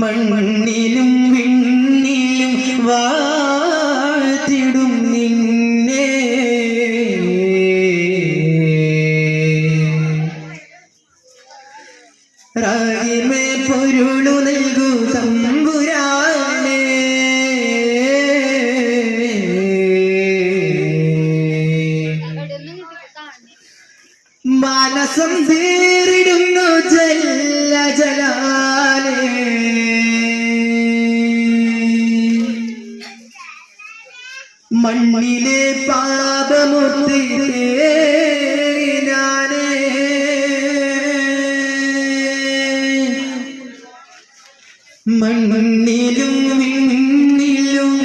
മണ്ണിലും വിണ്ണിലും വാഴ്ത്തിടും നിന്നെ. റാഹിമേ പൊരുളു നൽകൂ തമ്പുരാനെ. മാനസം തേറിടുന്നു ജല്ല ജലാലേ മണ്ണിലെ പാപമുത്തി ഞാനേ മണ്ണിലും മണ്ണിലും വിണ്ണിലും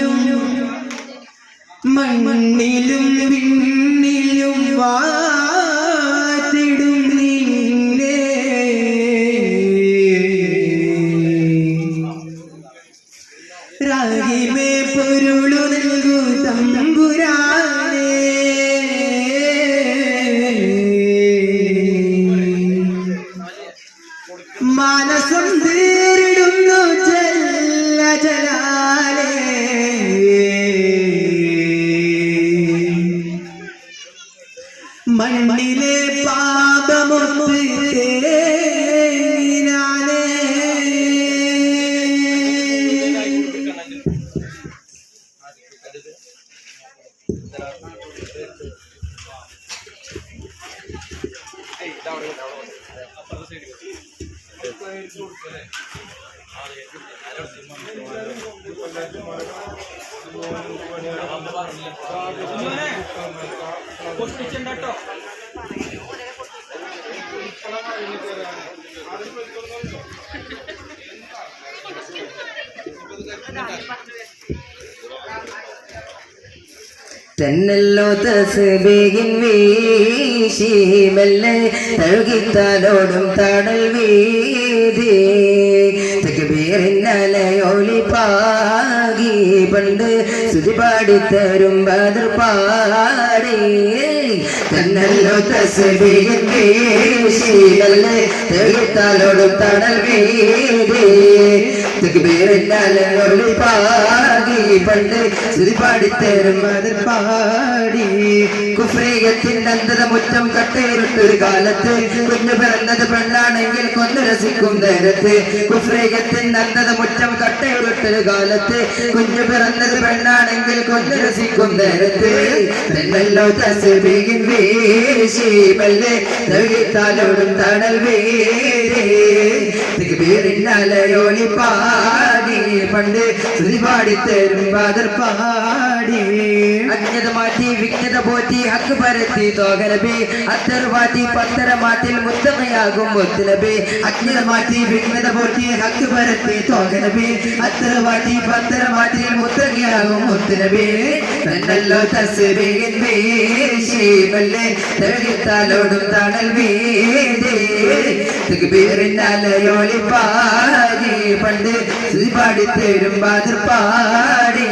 രാഗിമേ പൊരുളു നൽകൂ തമ്പുരാനേ. പൊട്ടിച്ചണ്ടോ തെന്നല്ലോ തസ്ബീഹിൻ വീശി മെല്ലെ തഴുകിത്താലോടും തടൽ വീതി. തക്ബീറിന്നലയോലി പാകി പണ്ട് സ്തുതി പാടിത്തരും ബദർ പാടി. തന്നല്ലോ തസ്ബീഹിൻ വീശി തഴുകിത്താലോടും തടൽ വീതി. തക്ബീറിന്നലയോലി പാടി പണ്ട് ശ്രീ പാടിത്തേരും അത് പാടി. കുഫ്രീയത്തിന്റെ അന്ധത മുറ്റം കട്ടേറിട്ടൊരു കാലത്ത് കുഞ്ഞു പിറന്നത് പെണ്ണാണെങ്കിൽ കൊന്നു രസിക്കും നേരത്ത്. കുഫ്രീയത്തിന്റെ അന്ധത മുറ്റം കട്ടേറിട്ടൊരു കാലത്ത് കുഞ്ഞു പിറന്നത് പെണ്ണാണെങ്കിൽ കൊന്നു രസിക്കും നേരത്ത്. പെണ്ണല്ലോ തസ്ബീഹിൻ വീശി മെല്ലെ തവിത്താലോടും തണൽ വീരേ തക്ബീറിന്നലയോലി പാടി പണ്ട് സ്തുതി തരും പാടി. അജ്ഞത മാറ്റി വിഘ്നത പോറ്റി ഹക്ക് പരത്തി തോകനബി അത്തർ മാറ്റി പത്തര മാറ്റിൽ മുത്തമയാകും മുത്തനബി അജ്ഞത മാറ്റി വിഘ്നത പോറ്റി ഹക്ക് പരത്തി തോകനബി അത്തർ മാറ്റി പത്തര മാറ്റിൽ മുത്തങ്ങയാകും മുത്തനബി തന്നല്ലോ തസ്ബീഹിൻ വീശി മെല്ലെ തഴുകിത്താലോടും തണൽ വീതേ. തക്ബീറിന്നലയോളി പാടി പണ്ട് പാടി തരും പാടി.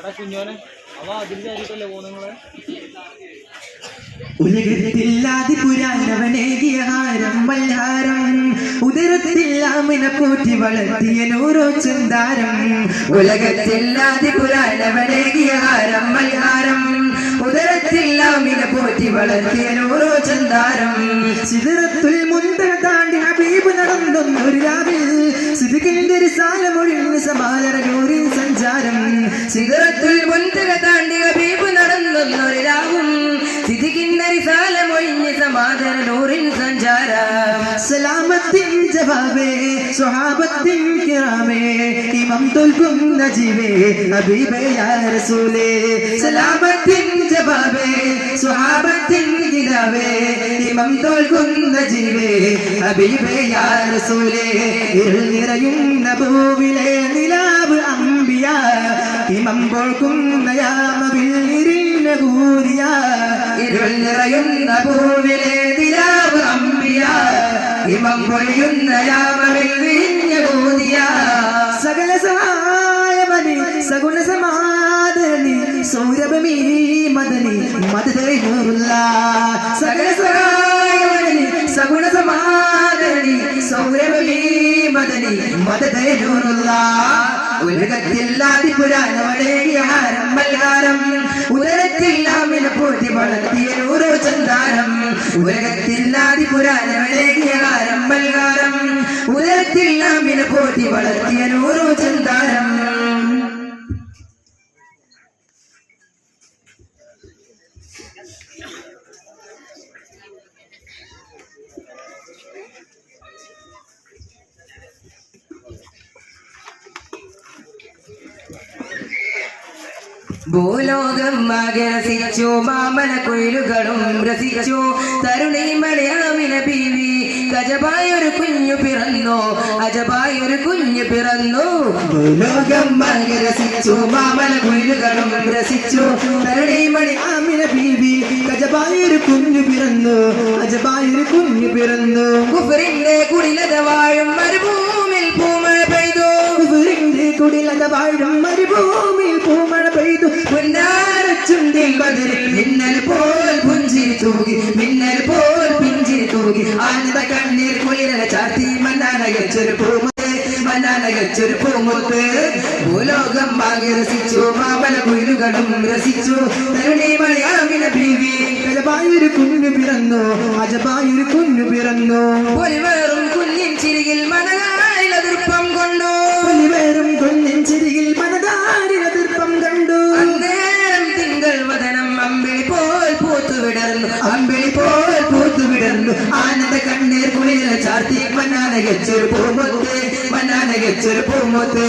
എടാ കുഞ്ഞോനെ അവ അതിൽ ചാരിട്ടല്ലേ പോണങ്ങളെ ഉലകത്തില്ലാതി പുരാനവനേകിയ ഹാരം വല്ലാരം. ഉദരത്തില്ലാമിനെ പോറ്റി വളർത്തിയ നൂറോ ചന്താരം ഉലകത്തില്ലാതി പുരാനവനേകിയ ഹാരം വല്ലാരം. ഉദരത്തില്ലാമിനെ പോറ്റി വളർത്തിയ നൂറോ ചന്താരം സിദറത്തുൽ മുന്തക താണ്ടി ഹബീബ് നടന്നൊരു രാവിൽ. സിദിഖിന്റെ ഒരു സാലമൊഴിഞ്ഞ് സമാധാന സഞ്ചാരം. സിദറത്തുൽ മുൻതിര താണ്ടി ഹബീബ് നടന്നൊന്നൊരു രാവും സിദിഖിന്റെ റിസാലമൊഴിഞ്ഞ് സമാധാന നൂറിൻ സഞ്ചാരം സലാമത്തിൻ ജവാബേ സ്വഹാബത്തിൻ കിറാമേ ഇമാം തുൽക്കും നജീബേ ഹബീബേ യാ റസൂലേ സലാമത്തിൻ ജവാബേ സ്വഹാബത്തിൻ കിറാമേ ഇമാം തുൽക്കും നജീബേ ഹബീബേ യാ റസൂലേ ഇരുൾ നിറയും നബൂവിലെ നിലാവ് അംബിയ ഹിമം പൊഴുക്കുന്ന യാമവിൽ ഇരിഞ്ഞ കൂരിയ ഇരുൾ നിറയുന്ന പൂവിലെ ദിലാവ് അമ്പിയ ഹിമം പൊഴിയുന്ന യാമവിൽ വിരിഞ്ഞ കൂരിയ സകല സഹായമനി സഗുണ സമാദനി സൗരഭമീ മദനി മദതൈനൂറുള്ള സകല സഹായമനി സഗുണ സമാദനി സൗരഭമീ മദനി മദതൈനൂറുള്ള ഉലകത്തിൽ ആദിപുരാണവളേയാരം മൽഹാരം. വളർത്തിയ നൂറോ ചന്താരം ആമിനെ പോറ്റി വളർത്തിയ ചന്താരം ഭൂലോകം ആകെ രസിച്ചു മാമല കൊയിലുകളും രസിച്ചു. തരുണി മലയാമിന ബീവി ഒരു കുഞ്ഞു പിറന്നു ഒരു കുഞ്ഞു പിറന്നു. ഭൂലോകം ആകെ രസിച്ചു മാമല കൊയിലുകളും രസിച്ചു. തരുണി മലയാമിന ബീവി ഗജപായൊരു കുഞ്ഞു പിറന്നു അജബായൊരു കുഞ്ഞു പിറന്നു. കുഫറിന്റെ കുടിലത വാഴും മരുഭൂമിൽ പൂമഴ പെയ്തു കുഫറിന്റെ കുടിലത വാഴും മരുഭൂമിൽ പൂമഴ പെയ്തു. പുന്നാരച്ചുണ്ടിൽ ബദരിൽ മിന്നൽ പോൽ പുഞ്ചിരി തൂകി മിന്നൽ പോൽ പിഞ്ചിരി തൂകി. ആനന്ദ കണ്ണീർ കുളിരല ചാത്തി മന്നാനകച്ചൊരു പൂമ മന്നാനകച്ചൊരു പൂമുത്ത് ഭൂലോകം ഭാഗ്യ രസിച്ചു മാമല കുയിലുകളും രസിച്ചു. തരുണി മലയാമിന ബീവി അജപായൊരു കുഞ്ഞു പിറന്നു അജബായൊരു കുഞ്ഞു പിറന്നു. പൊലിവേറും കുഞ്ഞിൻ ചിരിയിൽ മനകാരിൽ കണ്ടു ആനന്ദ കണ്ണീർ കുളിര ചാർത്തി മന്നാനകച്ചൊരു പൂമുത്ത് മന്നാനകച്ചൊരു പൂമുത്ത്.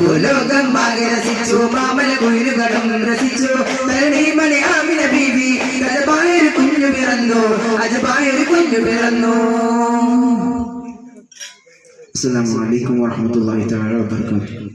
ഭൂലോകം ആകെ രസിച്ചു മാമല കുയിലുകളും രസിച്ചു. തരണി മലയാമിന ബീവി അജബായൊരു കുഞ്ഞു പിറന്നു അജബായൊരു കുഞ്ഞു പിറന്നു. അസ്സലാമു അലൈക്കും വറഹ്മത്തുള്ളാഹി തആല വബറകാതുഹു